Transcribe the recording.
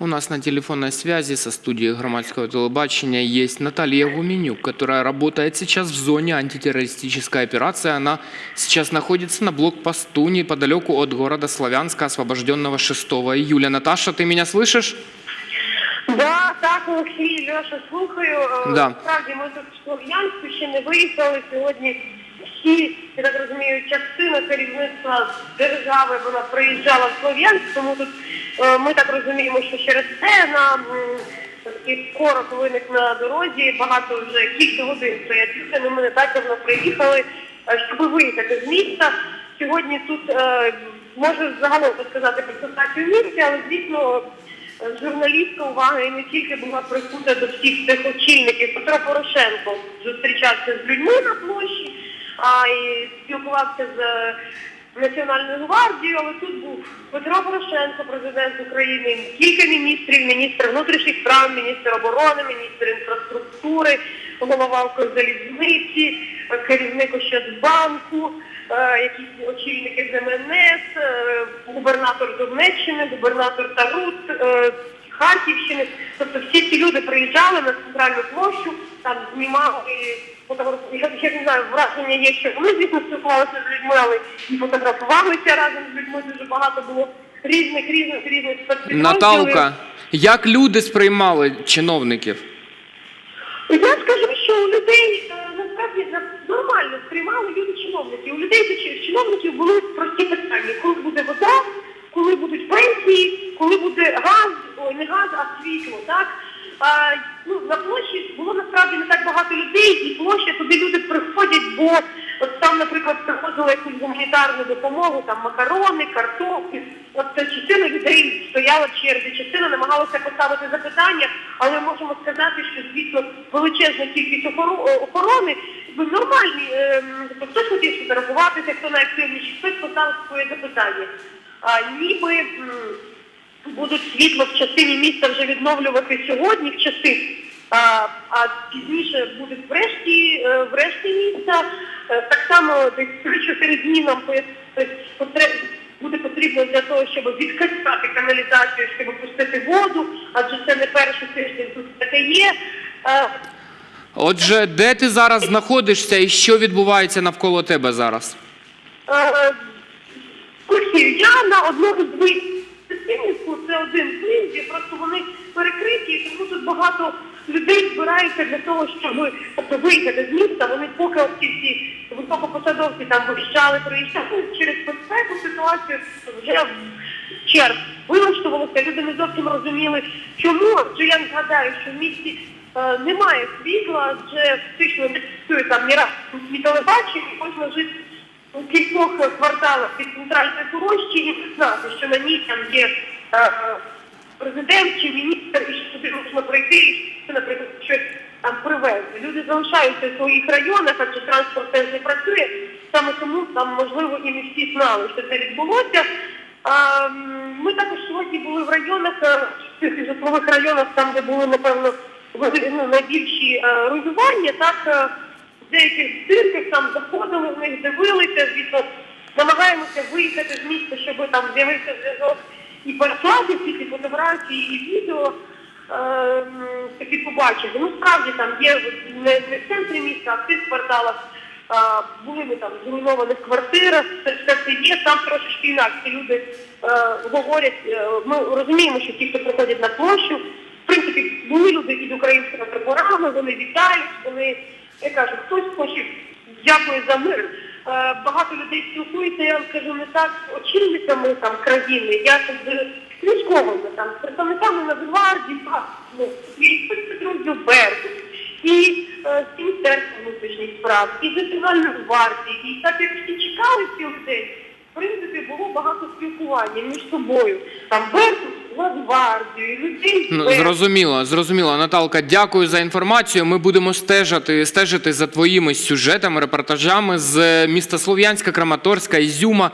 У нас на телефонной связи со студией громадского телебачения есть Наталья Гуменюк, которая работает сейчас в зоне антитеррористической операции. Она сейчас находится на блокпосту неподалеку от города Славянска, освобожденного 6 июля. Наташа, ты меня слышишь? Да, так, Олексій, Льоша, слухаю. Е, Да. Справді, ми тут в Слов'янську ще не виїхали. Сьогодні всі, я так розумію, частина керівництва держави вона приїжджала в Слов'янськ, тому тут е, ми так розуміємо, що через це м, такий виник на дорозі. Багато вже кілька годин стоять люди, але ми не так давно приїхали, е, щоб виїхати з міста. Сьогодні тут е, можу загалом сказати про ситуацію в місті, але звісно. Журналістська увага і не тільки була прикута до всіх цих очільників. Петро Порошенко зустрічався з людьми на площі, а і спілкувався з Національною гвардією, але тут був Петро Порошенко, президент України, кілька міністрів, міністр внутрішніх справ, міністр оборони, міністр інфраструктури, голова Укрзалізниці, керівник Ощадбанку, е, якісь очільники з МНС, е, губернатор Донеччини, губернатор Тарут, е, Харківщини. Тобто всі ці люди приїжджали на центральну площу, там знімали фотографували. Я, не знаю, враження є, що вони, звісно, спілкувалися з людьми, але і фотографувалися разом з людьми. Дуже багато було різних, різних, різних спецпідрозділів. Наталка, як люди сприймали чиновників? Я скажу, що у людей е, насправді нормально сприймали люди чиновників. У людей чиновників були прості питання: коли буде вода, коли будуть пенсії, коли буде газ, ой, не газ, а світло. Так а, ну на площі було насправді не так багато людей, і площа туди люди приходять, бо от там, наприклад, приходили якусь гуманітарну допомогу, там макарони, картоплі. От частина людей стояла в черзі, частина намагалася поставити запитання, але можемо сказати, що звісно величезна кількість е, охорони нормальні. ем, тобто хтось хотів фотографуватися, хто найактивніший, хтось поставив своє запитання. А ніби будуть світло в частині міста вже відновлювати сьогодні в часи, а, а пізніше будуть в решті, е, в решті міста. Е, Так само десь 3-4 дні нам тобто буде потрібно для того, щоб відкачати каналізацію, щоб пустити воду, адже це не перший тиждень тут таке є. Е, Отже, де ти зараз знаходишся і що відбувається навколо тебе зараз? Я на одному з виїздів це один з виїздів, просто вони перекриті, тому тут багато людей збираються для того, щоб тобто, виїхати з міста. Вони поки ці високопосадовці там вищали, приїжджали через безпеку ситуацію вже черг вилаштувалося. Люди не зовсім розуміли, чому. Адже я нагадаю, що в місті е, немає світла, адже фактично не працює там ні раз ні телебачення, можна жити у кількох кварталах від центральної площі і знати, що на ній там є е, президент чи міністр, і що туди можна пройти, і що, наприклад, щось там привезти. Люди залишаються в своїх районах, адже транспорт теж не працює. Саме тому там, можливо, і не всі знали, що це відбулося. Ми також сьогодні були в районах, е, в цих житлових районах, там, де були, напевно, ну, найбільші е, руйнування, так. Е, деяких цирках там заходили в них, дивилися, звісно, намагаємося виїхати з міста, щоб там з'явився зв'язок і переслати всі ці фотографії і відео. Ем, такі побачили. Ну справді там є не, в центрі міста, а в цих кварталах. А, були ми там в зруйнованих квартирах, це все це є, там трошечки інакше люди е, говорять, е, ми розуміємо, що ті, хто приходять на площу, в принципі, були люди під українськими прапорами, вони вітають, вони, я кажу, хтось хоче дякую за мир. Е, багато людей спілкуються, я вам скажу, не так очільниками там країни, я з військовими, там, з представниками Нацгвардії, ну, і спецпідрозділ Беркут, і з Міністерства внутрішніх справ, і з Національної гвардії. І так як всі чекали цих людей, в принципі, було багато спілкування між собою. Там Беркут, людей Ну, зрозуміло, зрозуміло. Наталка, дякую за інформацію. Ми будемо стежити, стежити за твоїми сюжетами, репортажами з міста Слов'янська, Краматорська, Ізюма.